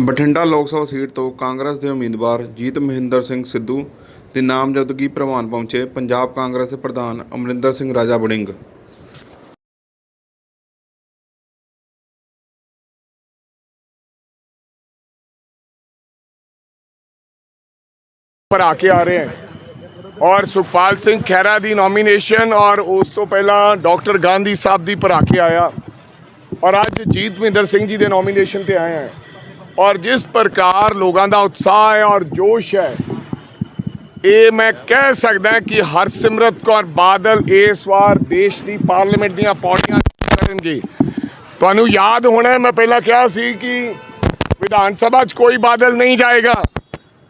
ਬਠਿੰਡਾ ਲੋਕ ਸਭਾ ਸੀਟ ਤੋਂ ਕਾਂਗਰਸ ਦੇ ਉਮੀਦਵਾਰ ਜੀਤ ਮਹਿੰਦਰ ਸਿੰਘ ਸਿੱਧੂ ਦੀ ਨਾਮਜ਼ਦਗੀ ਪ੍ਰਵਾਨ ਪਹੁੰਚੇ ਪੰਜਾਬ ਕਾਂਗਰਸ ਦੇ ਪ੍ਰਧਾਨ ਅਮਰਿੰਦਰ ਸਿੰਘ ਰਾਜਾ ਵੜਿੰਗ। ਭਰਾ ਕੇ ਆ ਰਹੇ ਹੈ। ਔਰ ਸੁਖਪਾਲ ਸਿੰਘ ਖਹਿਰਾ ਦੀ ਨੋਮੀਨੇਸ਼ਨ ਔਰ ਉਸ ਤੋਂ ਪਹਿਲਾਂ ਡਾਕਟਰ ਗਾਂਧੀ ਸਾਹਿਬ ਦੀ ਭਰਾ ਕੇ ਆਇਆ। ਔਰ ਅੱਜ ਜੀਤ ਮਹਿੰਦਰ ਸਿੰਘ ਜੀ ਦੇ ਨੋਮੀਨੇਸ਼ਨ ਤੇ ਆਏ ਹੈ। ਔਰ ਜਿਸ ਪ੍ਰਕਾਰ ਲੋਕਾਂ ਦਾ ਉਤਸ਼ਾਹ ਹੈ ਔਰ ਜੋਸ਼ ਹੈ, ਇਹ ਮੈਂ ਕਹਿ ਸਕਦਾ ਕਿ ਹਰਸਿਮਰਤ ਕੌਰ ਬਾਦਲ ਇਸ ਵਾਰ ਦੇਸ਼ ਦੀ ਪਾਰਲੀਮੈਂਟ ਦੀਆਂ ਪੌੜੀਆਂ ਕਰਨਗੇ ਤੁਹਾਨੂੰ ਯਾਦ ਹੋਣਾ ਮੈਂ ਪਹਿਲਾਂ ਕਿਹਾ ਸੀ ਕਿ ਵਿਧਾਨ ਸਭਾ 'ਚ ਕੋਈ ਬਾਦਲ ਨਹੀਂ ਜਾਏਗਾ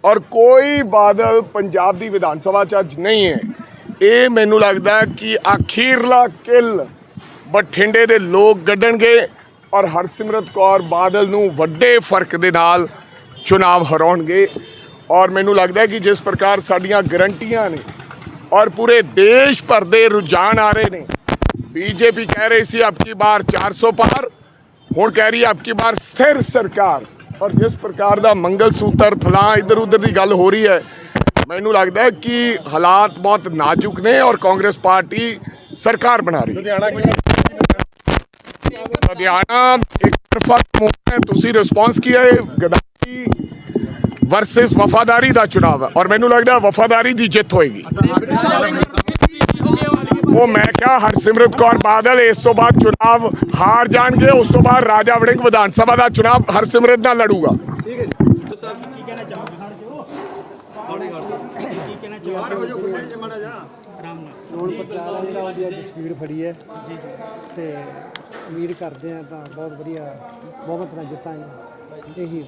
ਔਰ ਕੋਈ ਬਾਦਲ ਪੰਜਾਬ ਦੀ ਵਿਧਾਨ ਸਭਾ 'ਚ ਅੱਜ ਨਹੀਂ ਹੈ। ਇਹ ਮੈਨੂੰ ਲੱਗਦਾ ਕਿ ਅਖੀਰਲਾ ਕਿਲ ਬਠਿੰਡੇ ਦੇ ਲੋਕ ਗੱਡਣਗੇ। ਔਰ ਹਰਸਿਮਰਤ ਕੌਰ ਬਾਦਲ ਨੂੰ ਵੱਡੇ ਫ਼ਰਕ ਦੇ ਨਾਲ ਚੁਣਾਵ ਹਰਾਉਣਗੇ। ਔਰ ਮੈਨੂੰ ਲੱਗਦਾ ਹੈ ਕਿ ਜਿਸ ਪ੍ਰਕਾਰ ਸਾਡੀਆਂ ਗਰੰਟੀਆਂ ਨੇ ਔਰ ਪੂਰੇ ਦੇਸ਼ ਭਰ ਦੇ ਰੁਝਾਨ ਆ ਰਹੇ ਨੇ, ਬੀਜੇਪੀ ਕਹਿ ਰਹੀ ਸੀ ਅਬਕੀ ਬਾਰ 400 ਪਾਰ। ਹੁਣ ਕਹਿ ਰਹੀ ਹੈ ਅਬਕੀ ਬਾਰ ਸਥਿਰ ਸਰਕਾਰ। ਔਰ ਜਿਸ ਪ੍ਰਕਾਰ ਦਾ ਮੰਗਲ ਸੂਤਰ ਫਲਾਂ ਇੱਧਰ ਉੱਧਰ ਦੀ ਗੱਲ ਹੋ ਰਹੀ ਹੈ, ਮੈਨੂੰ ਲੱਗਦਾ ਹੈ ਕਿ ਹਾਲਾਤ ਬਹੁਤ ਨਾਜ਼ੁਕ ਨੇ ਔਰ ਕਾਂਗਰਸ ਪਾਰਟੀ ਸਰਕਾਰ ਬਣਾ ਰਹੀ ਹੈ। ਲੁਧਿਆਣਾ ਇੱਕ ਤਰਫਾ ਮੋਹ ਹੈ। ਤੁਸੀਂ ਰਿਸਪੌਂਸ ਕੀ ਹੈ? ਗਦਾਰੀ ਵਰਸਸ ਵਫਾਦਾਰੀ ਦਾ ਚੁਣਾਵ ਹੈ। ਔਰ ਮੈਨੂੰ ਲੱਗਦਾ ਹੈ ਵਫਾਦਾਰੀ ਦੀ ਜਿੱਤ ਹੋਏਗੀ। ਉਹ ਮੈਂ ਕਿਹਾ ਹਰਸਿਮਰਤ ਕੌਰ ਬਾਦਲ ਇਸ ਤੋਂ ਬਾਅਦ ਚੁਣਾਵ ਹਾਰ ਜਾਣਗੇ। ਉਸ ਤੋਂ ਬਾਅਦ ਰਾਜਾ ਵੜਿੰਗ ਵਿਧਾਨ ਸਭਾ ਦਾ ਚੁਣਾਵ ਹਰਸਿਮਰਤ ਨਾਲ ਲੜੂਗਾ। ਚੋਣ ਪ੍ਰਚਾਰ ਆ ਜਿਹੜਾ ਉਹਦੀ ਅੱਜ ਸਪੀਡ ਫੜੀ ਹੈ। ਜੀ। ਤੇ ਉਮੀਦ ਕਰਦੇ ਆ ਤਾਂ ਬਹੁਤ ਵਧੀਆ ਬਹੁਮਤ ਨਾਲ ਜਿੱਤਾਂਗੇ। ਇਹੀ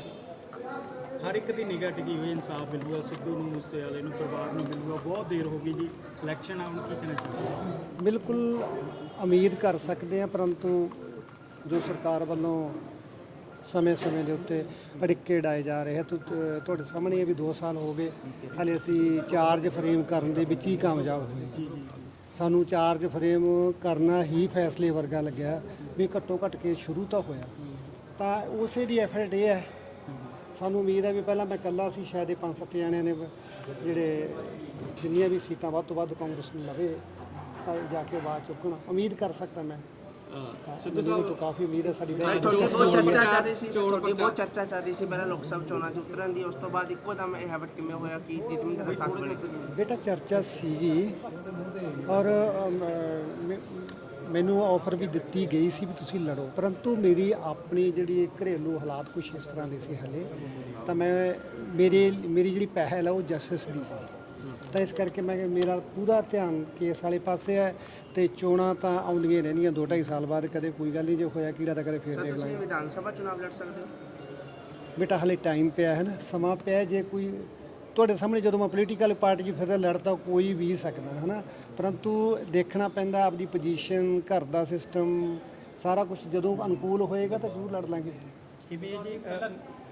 ਹਰ ਇੱਕ ਦੀ ਨਿਗਾਹ ਟਿਕੀ ਹੋਈ ਇਨਸਾਫ ਮਿਲੂਗਾ ਸਿੱਧੂ ਨੂੰ ਮੂਸੇ ਵਾਲੇ ਨੂੰ ਪਰਿਵਾਰ ਨੂੰ ਮਿਲੂਗਾ ਬਹੁਤ ਦੇਰ ਹੋ ਗਈ ਜੀ ਇਲੈਕਸ਼ਨ ਆਉਣ ਕੀ ਕਹਿਣਾ ਚਾਹੁੰਦੇ ਬਿਲਕੁਲ ਉਮੀਦ ਕਰ ਸਕਦੇ ਆ ਪਰੰਤੂ ਜੋ ਸਰਕਾਰ ਵੱਲੋਂ ਸਮੇਂ-ਸਮੇਂ ਦੇ ਉੱਤੇ ਅੜਿੱਕੇ ਡਾਏ ਜਾ ਰਹੇ ਤੁ- ਤੁਹਾਡੇ ਸਾਹਮਣੇ ਇਹ ਵੀ 2 ਸਾਲ ਹੋ ਗਏ ਹਲੇ ਅਸੀਂ ਚਾਰਜ ਫਰੇਮ ਕਰਨ ਦੇ ਵਿੱਚ ਹੀ ਕਾਮਯਾਬ ਹੋਏ ਸਾਨੂੰ ਚਾਰਜ ਫਰੇਮ ਕਰਨਾ ਹੀ ਫੈਸਲੇ ਵਰਗਾ ਲੱਗਿਆ ਵੀ ਘੱਟੋ ਘੱਟ ਕੇ ਸ਼ੁਰੂ ਤਾਂ ਹੋਇਆ। ਤਾਂ ਉਸੇ ਦੀ ਐਫਰਟ ਇਹ ਹੈ। ਸਾਨੂੰ ਉਮੀਦ ਹੈ ਵੀ ਪਹਿਲਾਂ ਮੈਂ ਇਕੱਲਾ ਸੀ ਸ਼ਾਇਦ ਇਹ ਪੰਜ ਸੱਤ ਜਣਿਆਂ ਨੇ ਜਿਹੜੇ ਜਿੰਨੀਆਂ ਵੀ ਸੀਟਾਂ ਵੱਧ ਤੋਂ ਵੱਧ ਕਾਂਗਰਸ ਨੂੰ ਲਵੇ ਤਾਂ ਜਾ ਕੇ ਬਾਅਦ ਚੁੱਕਣ। ਉਮੀਦ ਕਰ ਸਕਦਾ ਮੈਂ। ਸਿੱਧੂ ਸਾਹਿਬ ਤੋਂ ਕਾਫੀ ਉਮੀਦ ਹੈ ਸਾਡੀ ਬਹੁਤ ਚਰਚਾ ਚੱਲ ਰਹੀ ਸੀ ਤੁਹਾਡੀ ਬਹੁਤ ਚਰਚਾ ਚੱਲ ਰਹੀ ਸੀ ਪਹਿਲਾਂ ਲੋਕ ਸਭਾ ਚੋਣਾਂ 'ਚ ਉਤਰਨ ਦੀ ਉਸ ਤੋਂ ਬਾਅਦ ਇੱਕੋ ਦਮ ਇਹ ਹੈਬਿਟ ਕਿਵੇਂ ਹੋਇਆ ਕਿ ਜੀਤਮਿੰਦਰ ਦਾ ਸਾਥ ਬਣੇ? ਬੇਟਾ ਚਰਚਾ ਸੀਗੀ ਔਰ ਮੈਨੂੰ ਆਫਰ ਵੀ ਦਿੱਤੀ ਗਈ ਸੀ ਵੀ ਤੁਸੀਂ ਲੜੋ ਪਰੰਤੂ ਮੇਰੀ ਆਪਣੀ ਜਿਹੜੀ ਘਰੇਲੂ ਹਾਲਾਤ ਕੁਝ ਇਸ ਤਰ੍ਹਾਂ ਦੇ ਸੀ ਹਲੇ ਤਾਂ ਮੈਂ ਮੇਰੇ ਮੇਰੀ ਜਿਹੜੀ ਪਹਿਲ ਹੈ ਉਹ ਜਸਟਿਸ ਦੀ ਸੀ। ਤਾਂ ਇਸ ਕਰਕੇ ਮੈਂ ਮੇਰਾ ਪੂਰਾ ਧਿਆਨ ਕੇਸ ਵਾਲੇ ਪਾਸੇ ਹੈ ਤੇ ਚੋਣਾਂ ਤਾਂ ਆਉਂਦੀਆਂ ਰਹਿੰਦੀਆਂ ਦੋ ਢਾਈ ਸਾਲ ਬਾਅਦ ਕਦੇ ਕੋਈ ਗੱਲ ਨਹੀਂ ਜੇ ਹੋਇਆ ਕੀੜਾ ਤਾਂ ਕਦੇ ਫੇਰ ਦੇਖ ਲਾਂਗੇ। ਤੁਸੀਂ ਵਿਧਾਨ ਸਭਾ ਚੁਣਾਵ ਲੜ ਸਕਦੇ ਹੋ? ਬੇਟਾ ਹਲੇ ਟਾਈਮ ਪਿਆ ਹੈ ਨਾ ਸਮਾਂ ਪਿਆ ਜੇ ਕੋਈ ਤੁਹਾਡੇ ਸਾਹਮਣੇ ਜਦੋਂ ਮੈਂ ਪੋਲੀਟੀਕਲ ਪਾਰਟੀ 'ਚ ਫਿਰਦਾ ਲੜ ਤਾਂ ਕੋਈ ਵੀ ਸਕਦਾ ਹੈ ਨਾ ਪਰੰਤੂ ਦੇਖਣਾ ਪੈਂਦਾ ਆਪਦੀ ਪੋਜੀਸ਼ਨ ਘਰ ਦਾ ਸਿਸਟਮ ਸਾਰਾ ਕੁਝ ਜਦੋਂ ਅਨੁਕੂਲ ਹੋਏਗਾ ਤਾਂ ਜ਼ਰੂਰ ਲੜ ਲਾਂਗੇ। ਕਿਵੇਂ ਜੀ? ਅ,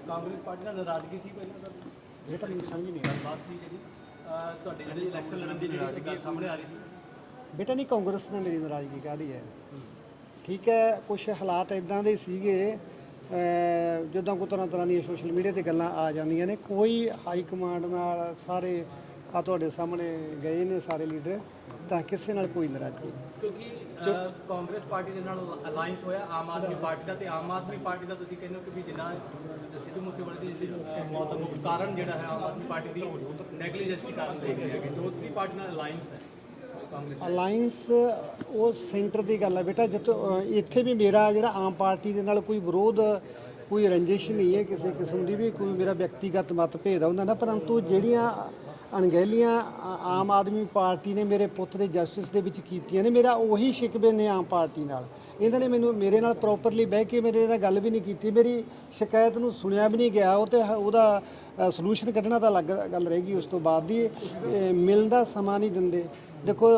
ਕਾਂਗਰਸ ਪਾਰਟੀ ਨਾਲ ਨਾਰਾਜ਼ਗੀ ਸੀ ਪਹਿਲਾਂ ਤਾਂ ਇਹ ਤਾਂ ਮੈਨੂੰ ਸਮਝ ਨਹੀਂ ਆਈ। ਬਾਤ ਸੀ ਜਿਹੜੀ ਅਹ ਤੁਹਾਡੇ ਜਿਹੜੇ ਇਲੈਕਸ਼ਨ ਲੜਨ ਦੀ ਜਿਹੜੀ ਗੱਲ ਸਾਹਮਣੇ ਆ ਰਹੀ ਸੀ। ਬੇਟਾ ਨਹੀਂ ਕਾਂਗਰਸ ਨੇ ਮੇਰੀ ਨਾਰਾਜ਼ਗੀ ਕਾਹਦੀ ਹੈ? ਠੀਕ ਹੈ ਕੁਝ ਹਾਲਾਤ ਇਦਾਂ ਦੇ ਸੀਗੇ ਜਦੋਂ ਕੋ ਤਰ੍ਹਾਂ ਤਰ੍ਹਾਂ ਦੀਆਂ ਸੋਸ਼ਲ ਮੀਡੀਆ ਤੇ ਗੱਲਾਂ ਆ ਜਾਂਦੀਆਂ ਨੇ, ਕੋਈ ਹਾਈ ਕਮਾਂਡ ਨਾਲ ਸਾਰੇ ਆ ਤੁਹਾਡੇ ਸਾਹਮਣੇ ਗਏ ਨੇ ਸਾਰੇ ਲੀਡਰ ਤਾਂ ਕਿਸੇ ਨਾਲ ਕੋਈ ਨਾਰਾਜ਼ਗੀ ਨਹੀਂ। ਕਿਉਂਕਿ ਕਾਂਗਰਸ ਪਾਰਟੀ ਦੇ ਨਾਲ ਅਲਾਈਅੰਸ ਹੋਇਆ, ਆਮ ਆਦਮੀ ਪਾਰਟੀ ਦਾ, ਤੇ ਆਮ ਆਦਮੀ ਪਾਰਟੀ ਦਾ ਤੁਸੀਂ ਕਹਿੰਦੇ ਹੋ ਕਿ ਵੀ ਜਿੰਨਾ ਸਿੱਧੂ ਮੂਸੇਵਾਲੇ ਦੀ ਜਿਹੜੀ ਮੌਤ ਦਾ ਮੁੱਖ ਕਾਰਨ ਜਿਹੜਾ ਹੈ ਆਮ ਆਦਮੀ ਪਾਰਟੀ ਦੀ ਨੈਗਲੀਜੈਂਸੀ ਕਾਰਨ ਦੇਖ ਰਹੇ ਹੈਗੇ। ਦੂਸਰੀ ਪਾਰਟੀ ਨਾਲ ਅਲਾਈਅੰਸ ਹੈ। ਅਲਾਈਅੰਸ ਉਹ ਸੈਂਟਰ ਦੀ ਗੱਲ ਹੈ ਬੇਟਾ, ਜਿੱਥੋਂ ਇੱਥੇ ਵੀ ਮੇਰਾ ਜਿਹੜਾ ਆਮ ਪਾਰਟੀ ਦੇ ਨਾਲ ਕੋਈ ਵਿਰੋਧ, ਕੋਈ ਰੰਜਿਸ਼ ਨਹੀਂ ਹੈ ਕਿਸੇ ਕਿਸਮ ਦੀ ਵੀ, ਕੋਈ ਮੇਰਾ ਵਿਅਕਤੀਗਤ ਮਤਭੇਦ ਆ ਉਹਨਾਂ ਦਾ ਪਰੰਤੂ ਜਿਹੜੀਆਂ ਅਣਗਹਿਲੀਆਂ ਆਮ ਆਦਮੀ ਪਾਰਟੀ ਨੇ ਮੇਰੇ ਪੁੱਤ ਦੇ ਜਸਟਿਸ ਦੇ ਵਿੱਚ ਕੀਤੀਆਂ ਨੇ, ਮੇਰਾ ਉਹੀ ਸ਼ਿਕਵੇ ਨੇ ਆਮ ਪਾਰਟੀ ਨਾਲ। ਇਹਨਾਂ ਨੇ ਮੈਨੂੰ ਮੇਰੇ ਨਾਲ ਪ੍ਰੋਪਰਲੀ ਬਹਿ ਕੇ ਮੇਰੇ ਨਾਲ ਗੱਲ ਵੀ ਨਹੀਂ ਕੀਤੀ, ਮੇਰੀ ਸ਼ਿਕਾਇਤ ਨੂੰ ਸੁਣਿਆ ਵੀ ਨਹੀਂ ਗਿਆ, ਉਹ ਤੇ ਉਹਦਾ ਸੋਲੂਸ਼ਨ ਕੱਢਣਾ ਤਾਂ ਅਲੱਗ ਗੱਲ ਰਹੇਗੀ ਉਸ ਤੋਂ ਬਾਅਦ ਦੀ ਇਹ ਮਿਲਣ ਦਾ ਸਮਾਂ ਨਹੀਂ ਦਿੰਦੇ। ਦੇਖੋ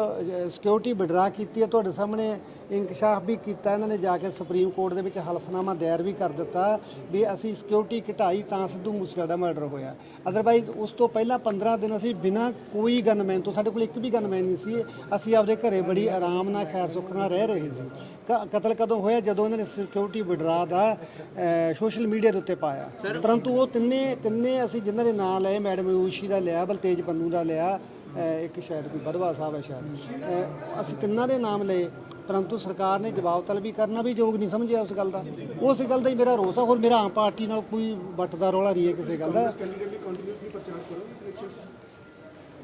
ਸਿਕਿਉਰਿਟੀ ਵਿਡਰਾ ਕੀਤੀ ਹੈ ਤੁਹਾਡੇ ਸਾਹਮਣੇ ਇਨਕਸ਼ਾਫ ਵੀ ਕੀਤਾ ਇਹਨਾਂ ਨੇ ਜਾ ਕੇ ਸੁਪਰੀਮ ਕੋਰਟ ਦੇ ਵਿੱਚ ਹਲਫਨਾਮਾ ਦਾਇਰ ਵੀ ਕਰ ਦਿੱਤਾ ਵੀ ਅਸੀਂ ਸਿਕਿਉਰਿਟੀ ਘਟਾਈ ਤਾਂ ਸਿੱਧੂ ਮੂਸੇਵਾਲਾ ਦਾ ਮਰਡਰ ਹੋਇਆ। ਅਦਰਵਾਈਜ਼ ਉਸ ਤੋਂ ਪਹਿਲਾਂ 15 ਦਿਨ ਅਸੀਂ ਬਿਨਾਂ ਕੋਈ ਗਨਮੈਨ ਤੋਂ ਸਾਡੇ ਕੋਲ ਇੱਕ ਵੀ ਗਨਮੈਨ ਨਹੀਂ ਸੀ ਅਸੀਂ ਆਪਦੇ ਘਰੇ ਬੜੀ ਆਰਾਮ ਨਾਲ ਖੈਰ ਸੁੱਖ ਨਾਲ ਰਹਿ ਰਹੇ ਸੀ। ਕਤਲ ਕਦੋਂ ਹੋਇਆ? ਜਦੋਂ ਇਹਨਾਂ ਨੇ ਸਿਕਿਉਰਿਟੀ ਵਿਡਰਾ ਦਾ ਸੋਸ਼ਲ ਮੀਡੀਆ ਦੇ ਉੱਤੇ ਪਾਇਆ। ਪਰੰਤੂ ਉਹ ਤਿੰਨੇ ਤਿੰਨੇ ਅਸੀਂ ਜਿਨ੍ਹਾਂ ਦੇ ਨਾਂ ਲਏ ਮੈਡਮ ਯੂਸ਼ੀ ਦਾ ਲਿਆ ਬਲਤੇਜ ਪੰਨੂ ਦਾ ਲਿਆ ਇੱਕ ਸ਼ਾਇਦ ਕੋਈ ਬਦਵਾ ਸਾਹਿਬ ਹੈ ਸ਼ਾਇਦ। ਅਸੀਂ ਤਿੰਨਾਂ ਦੇ ਨਾਮ ਲਏ ਪਰੰਤੂ ਸਰਕਾਰ ਨੇ ਜਵਾਬ ਤਲਬੀ ਕਰਨਾ ਵੀ ਯੋਗ ਨਹੀਂ ਸਮਝਿਆ ਉਸ ਗੱਲ ਦਾ। ਉਸ ਗੱਲ ਦਾ ਹੀ ਮੇਰਾ ਰੋਸ ਆ ਹੋਰ ਮੇਰਾ ਆਮ ਪਾਰਟੀ ਨਾਲ ਕੋਈ ਵੱਟ ਦਾ ਰੌਲਾ ਨਹੀਂ ਹੈ ਕਿਸੇ ਗੱਲ ਦਾ।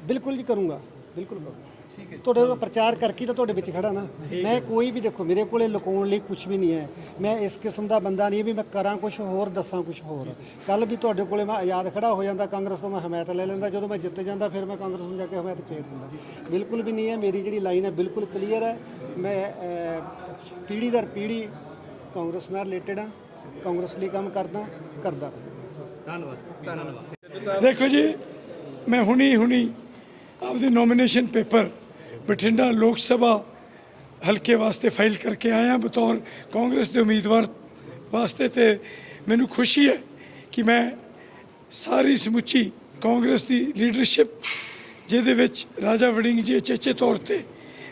ਬਿਲਕੁਲ ਜੀ ਕਰੂੰਗਾ ਬਿਲਕੁਲ ਕਰੂੰਗਾ। ਹੈ ਤੁਹਾਡੇ ਕੋਲ ਪ੍ਰਚਾਰ ਕਰਕੇ ਤਾਂ ਤੁਹਾਡੇ ਵਿੱਚ ਖੜਾ ਨਾ। ਮੈਂ ਕੋਈ ਵੀ ਦੇਖੋ ਮੇਰੇ ਕੋਲੇ ਲੁਕਾਉਣ ਲਈ ਕੁਝ ਵੀ ਨਹੀਂ ਹੈ। ਮੈਂ ਇਸ ਕਿਸਮ ਦਾ ਬੰਦਾ ਨਹੀਂ ਵੀ ਮੈਂ ਕਰਾਂ ਕੁਝ ਹੋਰ ਦੱਸਾਂ ਕੁਝ ਹੋਰ। ਕੱਲ ਵੀ ਤੁਹਾਡੇ ਕੋਲੇ ਮੈਂ ਆਜ਼ਾਦ ਖੜਾ ਹੋ ਜਾਂਦਾ ਕਾਂਗਰਸ ਤੋਂ ਮੈਂ ਹਮਾਇਤ ਲੈ ਲੈਂਦਾ। ਜਦੋਂ ਮੈਂ ਜਿੱਤ ਜਾਂਦਾ ਫਿਰ ਮੈਂ ਕਾਂਗਰਸ ਨੂੰ ਜਾ ਕੇ ਹਮਾਇਤ ਭੇਜ ਦਿੰਦਾ। ਬਿਲਕੁਲ ਵੀ ਨਹੀਂ ਹੈ। ਮੇਰੀ ਜਿਹੜੀ ਲਾਈਨ ਹੈ ਬਿਲਕੁਲ ਕਲੀਅਰ ਹੈ। ਮੈਂ ਪੀੜ੍ਹੀ ਦਰ ਪੀੜ੍ਹੀ ਕਾਂਗਰਸ ਨਾਲ ਰਿਲੇਟਡ ਹਾਂ। ਕਾਂਗਰਸ ਲਈ ਕੰਮ ਕਰਦਾ ਕਰਦਾ ਦੇਖੋ ਜੀ ਮੈਂ ਹੁਣੀ ਹੁਣੀ ਆਪਦੇ ਨੋਮੀਨੇਸ਼ਨ ਪੇਪਰ ਬਠਿੰਡਾ ਲੋਕ ਸਭਾ ਹਲਕੇ ਵਾਸਤੇ ਫਾਈਲ ਕਰਕੇ ਆਇਆ ਬਤੌਰ ਕਾਂਗਰਸ ਦੇ ਉਮੀਦਵਾਰ ਵਾਸਤੇ ਤੇ ਮੈਨੂੰ ਖੁਸ਼ੀ ਹੈ ਕਿ ਮੈਂ ਸਾਰੀ ਸਮੁੱਚੀ ਕਾਂਗਰਸ ਦੀ ਲੀਡਰਸ਼ਿਪ, ਜਿਹਦੇ ਵਿੱਚ ਰਾਜਾ ਵੜਿੰਗ ਜੀ ਚੇਚੇ ਤੌਰ ਤੇ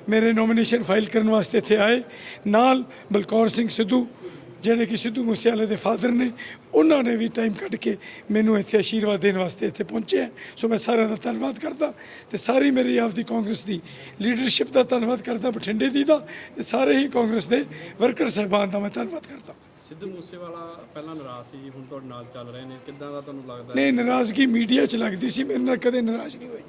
ਮੇਰੇ ਨੋਮੀਨੇਸ਼ਨ ਫਾਈਲ ਕਰਨ ਵਾਸਤੇ ਇੱਥੇ ਆਏ। ਨਾਲ ਬਲਕੌਰ ਸਿੰਘ ਸਿੱਧੂ ਜਿਹੜੇ ਕਿ ਸਿੱਧੂ ਮੂਸੇਵਾਲੇ ਦੇ ਫਾਦਰ ਨੇ ਉਹਨਾਂ ਨੇ ਵੀ ਟਾਈਮ ਕੱਢ ਕੇ ਮੈਨੂੰ ਇੱਥੇ ਆਸ਼ੀਰਵਾਦ ਦੇਣ ਵਾਸਤੇ ਇੱਥੇ ਪਹੁੰਚੇ ਹੈ। ਸੋ ਮੈਂ ਸਾਰਿਆਂ ਦਾ ਧੰਨਵਾਦ ਕਰਦਾ ਤੇ ਸਾਰੀ ਮੇਰੀ ਆਪਦੀ ਕਾਂਗਰਸ ਦੀ ਲੀਡਰਸ਼ਿਪ ਦਾ ਧੰਨਵਾਦ ਕਰਦਾ ਬਠਿੰਡੇ ਦੀ ਦਾ ਤੇ ਸਾਰੇ ਹੀ ਕਾਂਗਰਸ ਦੇ ਵਰਕਰ ਸਹਿਬਾਨ ਦਾ ਮੈਂ ਧੰਨਵਾਦ ਕਰਦਾ। ਸਿੱਧੂ ਮੂਸੇਵਾਲਾ ਪਹਿਲਾਂ ਨਾਰਾਜ਼ ਸੀ ਜੀ ਹੁਣ ਤੁਹਾਡੇ ਨਾਲ ਚੱਲ ਰਹੇ ਨੇ। ਕਿੱਦਾਂ ਦਾ ਤੁਹਾਨੂੰ ਲੱਗਦਾ? ਨਹੀਂ ਨਾਰਾਜ਼ਗੀ ਮੀਡੀਆ 'ਚ ਲੱਗਦੀ ਸੀ ਮੇਰੇ ਨਾਲ ਕਦੇ ਨਾਰਾਜ਼ ਨਹੀਂ ਹੋਈ।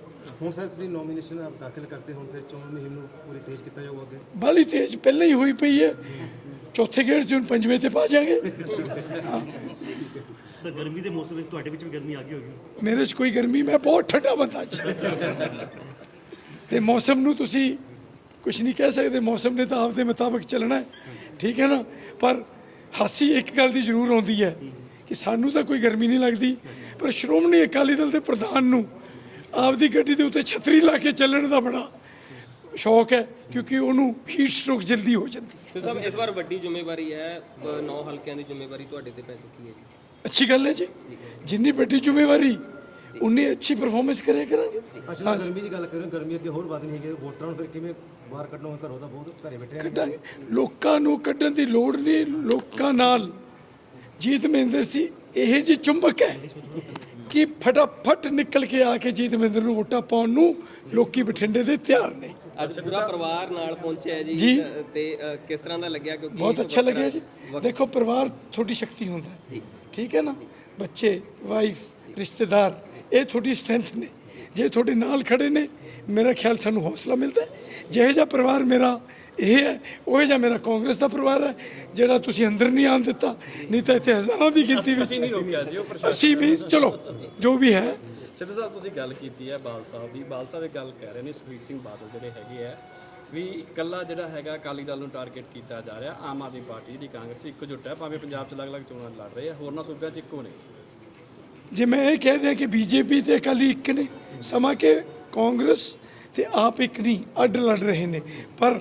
ਹੁਣ ਸਰ ਤੁਸੀਂ ਨੋਮੀਨੇਸ਼ਨ ਆਪ ਦਾਖਲ ਕਰਤੇ ਹੁਣ ਫਿਰ ਚੋਣ ਮੁਹਿੰਮ ਨੂੰ ਪੂਰੀ ਤੇਜ਼ ਕੀਤਾ ਜਾਊਗਾ ਅੱਗੇ? ਬਾਲੀ ਤੇਜ਼ ਪਹਿਲਾਂ ਹੀ ਹੋਈ ਪਈ ਹੈ। ਚੌਥੇ ਗੇੜ 'ਚ ਹੁਣ ਪੰਜਵੇਂ ਤੇ ਪਾ ਜਾਾਂਗੇ। ਸਰ ਗਰਮੀ ਦੇ ਮੌਸਮ ਵਿੱਚ ਤੁਹਾਡੇ ਵਿੱਚ ਵੀ ਗਰਮੀ ਆ ਗਈ ਹੋਗੀ ਮੇਰੇ 'ਚ ਕੋਈ ਗਰਮੀ ਮੈਂ ਬਹੁਤ ਠੰਡਾ ਬੰਦਾ ਜੀ ਤੇ ਮੌਸਮ ਨੂੰ ਤੁਸੀਂ ਕੁਝ ਨਹੀਂ ਕਹਿ ਸਕਦੇ ਮੌਸਮ ਨੇ ਤਾਂ ਆਪਦੇ ਮੁਤਾਬਕ ਚੱਲਣਾ ਹੈ। ਠੀਕ ਹੈ ਨਾ? ਪਰ ਹਾਸੀ ਇੱਕ ਗੱਲ ਦੀ ਜ਼ਰੂਰ ਆਉਂਦੀ ਹੈ ਕਿ ਸਾਨੂੰ ਤਾਂ ਕੋਈ ਗਰਮੀ ਨਹੀਂ ਲੱਗਦੀ। ਪਰ ਸ਼੍ਰੋਮਣੀ ਅਕਾਲੀ ਦਲ ਦੇ ਪ੍ਰਧਾਨ ਨੂੰ ਆਪਦੀ ਗੱਡੀ ਦੇ ਉੱਤੇ ਛਤਰੀ ਲਾ ਕੇ ਚੱਲਣ ਦਾ ਬੜਾ ਸ਼ੌਕ ਹੈ ਕਿਉਂਕਿ ਉਹਨੂੰ ਹੀਟ ਸਟ੍ਰੋਕ ਜਲਦੀ ਹੋ ਜਾਂਦੀ ਹੈ। ਤੇ ਸਭ ਇਸ ਵਾਰ ਵੱਡੀ ਜ਼ਿੰਮੇਵਾਰੀ ਹੈ ਨੌ ਹਲਕਿਆਂ ਦੀ ਜ਼ਿੰਮੇਵਾਰੀ ਤੁਹਾਡੇ ਤੇ ਪੈ ਚੁੱਕੀ ਹੈ ਜੀ। ਅੱਛੀ ਗੱਲ ਹੈ ਜੀ। ਜਿੰਨੀ ਵੱਡੀ ਜ਼ਿੰਮੇਵਾਰੀ ਉਨੀ ਅੱਛੀ ਪਰਫਾਰਮੈਂਸ ਕਰਿਆ ਕਰਾਂਗੇ। ਅੱਛਾ ਗਰਮੀ ਦੀ ਗੱਲ ਕਰ ਰਹੇ ਹੋ ਗਰਮੀ ਅੱਗੇ ਹੋਰ ਵੱਧ ਨਹੀਂ ਹੈਗੀ ਵੋਟਰਾਂ ਨੂੰ ਫਿਰ ਕਿਵੇਂ ਬਾਹਰ ਕੱਢਣਾ ਘਰੋਂ ਤਾਂ ਬਹੁਤ ਘਰੇ ਬੈਠੇ ਰਹਿੰਦੇ ਕੱਢਾਂਗੇ। ਲੋਕਾਂ ਨੂੰ ਕੱਢਣ ਦੀ ਲੋੜ ਨਹੀਂ ਲੋਕਾਂ ਨਾਲ। ਜੀਤ ਮਹਿੰਦਰ ਸੀ ਇਹ ਜੀ ਚੁੰਬਕ ਹੈ ਕਿ ਫਟਾਫਟ ਨਿਕਲ ਕੇ ਆ ਕੇ ਜੀਤ ਮਹਿੰਦਰ ਨੂੰ ਵੋਟਾਂ ਪਾਉਣ ਨੂੰ ਲੋਕੀ ਬਠਿੰਡੇ ਦੇ ਤਿਆਰ ਨੇ। ਅੱਜ ਪੂਰਾ ਪਰਿਵਾਰ ਨਾਲ ਪਹੁੰਚਿਆ ਹੈ ਜੀ ਤੇ ਅ, ਕਿਸ ਤਰ੍ਹਾਂ ਦਾ ਲੱਗਿਆ? ਕਿਉਂਕਿ ਬਹੁਤ ਅੱਛਾ ਲੱਗਿਆ ਜੀ। ਦੇਖੋ ਪਰਿਵਾਰ ਤੁਹਾਡੀ ਸ਼ਕਤੀ ਹੁੰਦਾ ਹੈ। ਠੀਕ ਹੈ ਨਾ? ਬੱਚੇ ਵਾਈਫ ਰਿਸ਼ਤੇਦਾਰ ਇਹ ਤੁਹਾਡੀ ਸਟਰੈਂਥ ਨੇ। ਜੇ ਤੁਹਾਡੇ ਨਾਲ ਖੜੇ ਨੇ ਮੇਰਾ ਖਿਆਲ ਸਾਨੂੰ ਹੌਸਲਾ ਮਿਲਦਾ ਹੈ। ਜਿਹੇ ਜਿਹਾ ਪਰਿਵਾਰ ਮੇਰਾ ਇਹ ਹੈ ਉਹ ਜਿਹਾ ਮੇਰਾ ਕਾਂਗਰਸ ਦਾ ਪਰਿਵਾਰ ਹੈ ਜਿਹੜਾ ਤੁਸੀਂ ਅੰਦਰ ਨਹੀਂ ਆਉਣ ਦਿੱਤਾ ਨਹੀਂ ਤਾਂ ਇੱਥੇ ਹਜ਼ਾਰਾਂ ਦੀ ਗਿਣਤੀ ਵਿੱਚ ਅਸੀਂ ਮੀਨਸ ਚਲੋ ਜੋ ਵੀ ਹੈ ਸਿੱਧੂ ਸਾਹਿਬ ਤੁਸੀਂ ਗੱਲ ਕੀਤੀ ਹੈ ਬਾਲ ਸਾਹਿਬ ਦੀ। ਬਾਲ ਸਾਹਿਬ ਇਹ ਗੱਲ ਕਹਿ ਰਹੇ ਨੇ ਸੁਖਬੀਰ ਸਿੰਘ ਬਾਦਲ ਜਿਹੜੇ ਹੈਗੇ ਆ ਵੀ ਇਕੱਲਾ ਜਿਹੜਾ ਹੈਗਾ ਅਕਾਲੀ ਦਲ ਨੂੰ ਟਾਰਗੇਟ ਕੀਤਾ ਜਾ ਰਿਹਾ ਆਮ ਆਦਮੀ ਪਾਰਟੀ ਜਿਹੜੀ ਕਾਂਗਰਸ ਇੱਕਜੁੱਟ ਹੈ ਭਾਵੇਂ ਪੰਜਾਬ 'ਚ ਅਲੱਗ-ਅਲੱਗ ਚੋਣਾਂ ਲੜ ਰਹੇ ਆ ਹੋਰਨਾਂ ਸੂਬਿਆਂ 'ਚ ਇੱਕੋ ਨੇ। ਜੇ ਮੈਂ ਇਹ ਕਹਿ ਦਿਆਂ ਕਿ ਬੀਜੇਪੀ ਤੇ ਅਕਾਲੀ ਇੱਕ ਨੇ ਸਮਾਂ ਕਿ ਕਾਂਗਰਸ ਤੇ ਆਪ ਇੱਕ ਨਹੀਂ ਅੱਡ ਲੜ ਰਹੇ ਨੇ। ਪਰ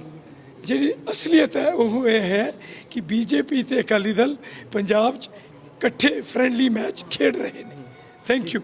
ਜਿਹੜੀ ਅਸਲੀਅਤ ਹੈ ਉਹ ਇਹ ਹੈ ਕਿ ਬੀਜੇਪੀ ਤੇ ਅਕਾਲੀ ਦਲ ਪੰਜਾਬ 'ਚ ਇਕੱਠੇ ਫ੍ਰੈਂਡਲੀ ਮੈਚ ਖੇਡ ਰਹੇ ਨੇ। Thank you